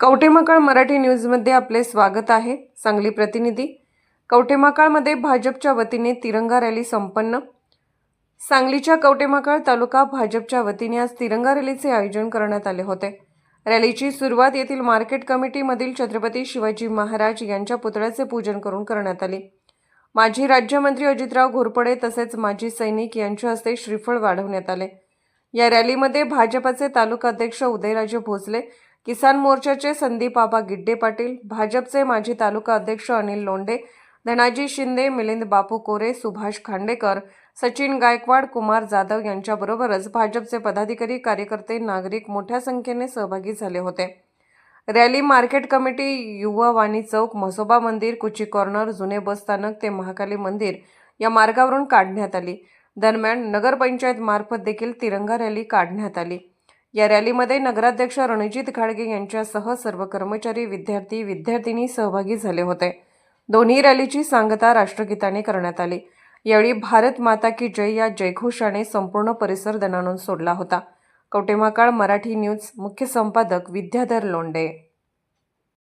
कवटेमाकाळ मराठी न्यूजमध्ये आपले स्वागत आहे. सांगली प्रतिनिधी. कवटेमाकाळमध्ये भाजपच्या वतीने तिरंगा रॅली संपन्न. सांगलीच्या कवटेमाकाळ तालुका भाजपच्या वतीने आज तिरंगा रॅलीचे आयोजन करण्यात आले होते. रॅलीची सुरुवात येथील मार्केट कमिटीमधील छत्रपती शिवाजी महाराज यांच्या पुतळ्याचे पूजन करून करण्यात आली. माजी राज्यमंत्री अजितराव घोरपडे तसेच माजी सैनिक यांच्या हस्ते श्रीफळ वाढवण्यात आले. या रॅलीमध्ये भाजपाचे तालुका अध्यक्ष उदयराजे भोसले किसान मोर्चाचे संदीप आबा गिड्डे पाटील भाजपचे माजी तालुका अध्यक्ष अनिल लोंढे धनाजी शिंदे मिलिंद बापू कोरे सुभाष खांडेकर सचिन गायकवाड कुमार जाधव यांच्याबरोबरच भाजपचे पदाधिकारी कार्यकर्ते नागरिक मोठ्या संख्येने सहभागी झाले होते. रॅली मार्केट कमिटी युवा वाणी चौक म्हसोबा मंदिर कुची कॉर्नर जुने बस स्थानक ते महाकाली मंदिर या मार्गावरून काढण्यात आली. दरम्यान नगरपंचायत मार्फत देखील तिरंगा रॅली काढण्यात आली. या रॅलीमध्ये नगराध्यक्ष रणजित घाडगे यांच्यासह सर्व कर्मचारी विद्यार्थी विद्यार्थिनी सहभागी झाले होते. दोन्ही रॅलीची सांगता राष्ट्रगीताने करण्यात आली. यावेळी भारत माता की जय या जयघोषाने संपूर्ण परिसर दणाणून सोडला होता. कवटेमाकाळ मराठी न्यूज मुख्य संपादक विद्याधर लोंडे